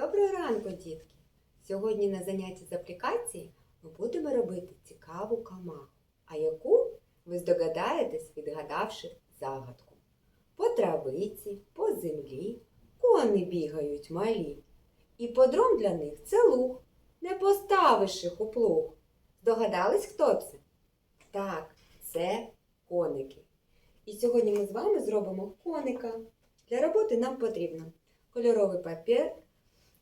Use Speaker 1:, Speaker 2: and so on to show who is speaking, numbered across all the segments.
Speaker 1: Доброго ранку, дітки! Сьогодні на занятті з аплікації ми будемо робити цікаву камаху. А яку ви здогадаєтесь, відгадавши загадку. По травиці, по землі кони бігають малі. І подром для них це луг, не поставиш їх у плуг. Здогадались, хто це? Так, це коники. І сьогодні ми з вами зробимо коника. Для роботи нам потрібно кольоровий папір,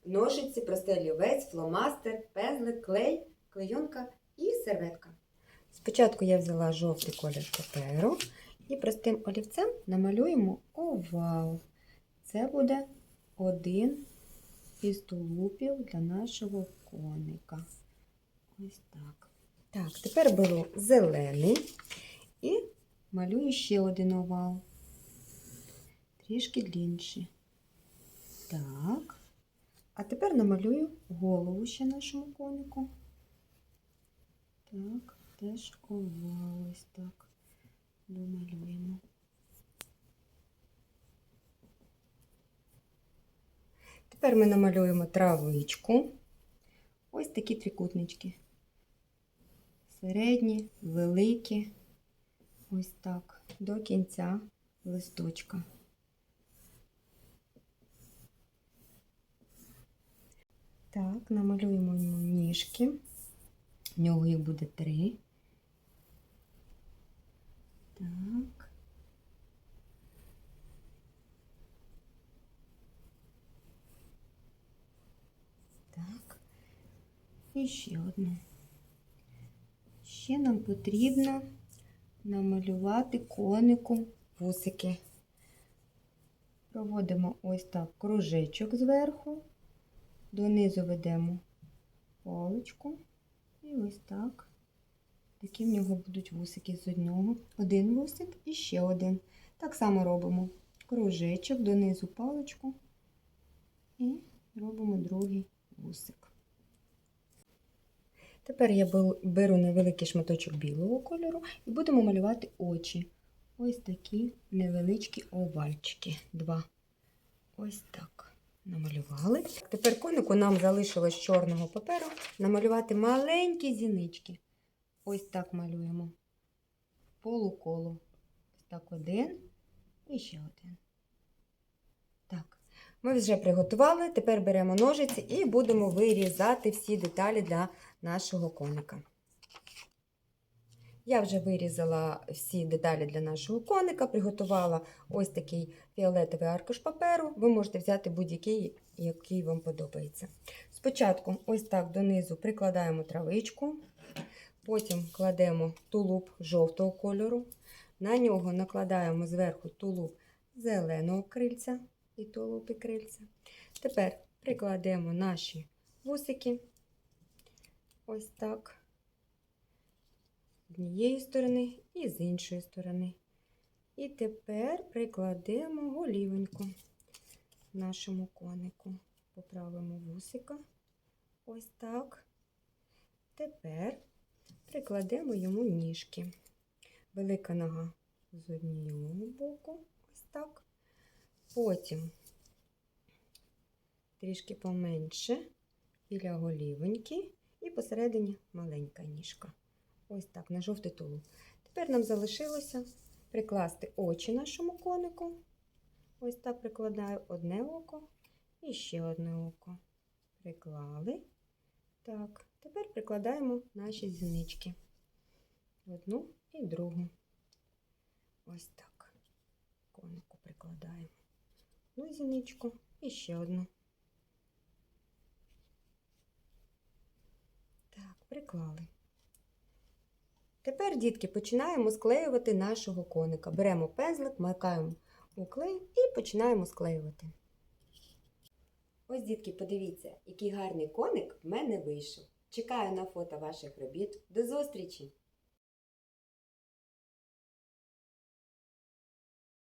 Speaker 1: ножиці, простий олівець, фломастер, пензлик, клей, клейонка і серветка. Спочатку я взяла жовтий колір паперу і простим олівцем намалюємо овал. Це буде один із тулупів для нашого коника. Ось так. Так, тепер беру зелений і малюю ще один овал. Трішки длінший. Так. А тепер намалюю голову ще нашому конику. Так, теж овал ось так. Домалюємо. Тепер ми намалюємо травичку. Ось такі трикутнички. Середні, великі. Ось так, до кінця листочка. Так, намалюємо йому ніжки. В нього їх буде три. Так. Так. І ще одну. Ще нам потрібно намалювати конику вусики. Проводимо ось так кружечок зверху. Донизу ведемо паличку і ось так. Такі в нього будуть вусики з одного. Один вусик і ще один. Так само робимо кружечок, донизу паличку і робимо другий вусик. Тепер я беру невеликий шматочок білого кольору і будемо малювати очі. Ось такі невеличкі овальчики. Два. Ось так намалювали. Тепер конику нам залишилось чорного паперу намалювати маленькі зінички. Ось так малюємо. Полуколо. Ось так один і ще один. Так, ми вже приготували. Тепер беремо ножиці і будемо вирізати всі деталі для нашого коника. Я вже вирізала всі деталі для нашого коника, приготувала ось такий фіолетовий аркуш паперу. Ви можете взяти будь-який, який вам подобається. Спочатку, ось так донизу прикладаємо травичку, потім кладемо тулуб жовтого кольору, на нього накладаємо зверху тулуб зеленого крильця і тулуб і крильця. Тепер прикладемо наші вусики. Ось так однієї сторони і з іншої сторони. І тепер прикладемо голівеньку нашому конику. Поправимо вусика. Ось так. Тепер прикладемо йому ніжки. Велика нога з однієї боку, ось так. Потім трішки поменше біля голівеньки і посередині маленька ніжка. Ось так, на жовтий тулуб. Тепер нам залишилося прикласти очі нашому конику. Ось так прикладаю одне око і ще одне око. Приклали. Так, тепер прикладаємо наші зінички. Одну і другу. Ось так. Конику прикладаємо. Одну зіничку і ще одну. Так, приклали. Тепер, дітки, починаємо склеювати нашого коника. Беремо пензлик, макаємо у клей і починаємо склеювати. Ось, дітки, подивіться, який гарний коник в мене вийшов. Чекаю на фото ваших робіт. До зустрічі!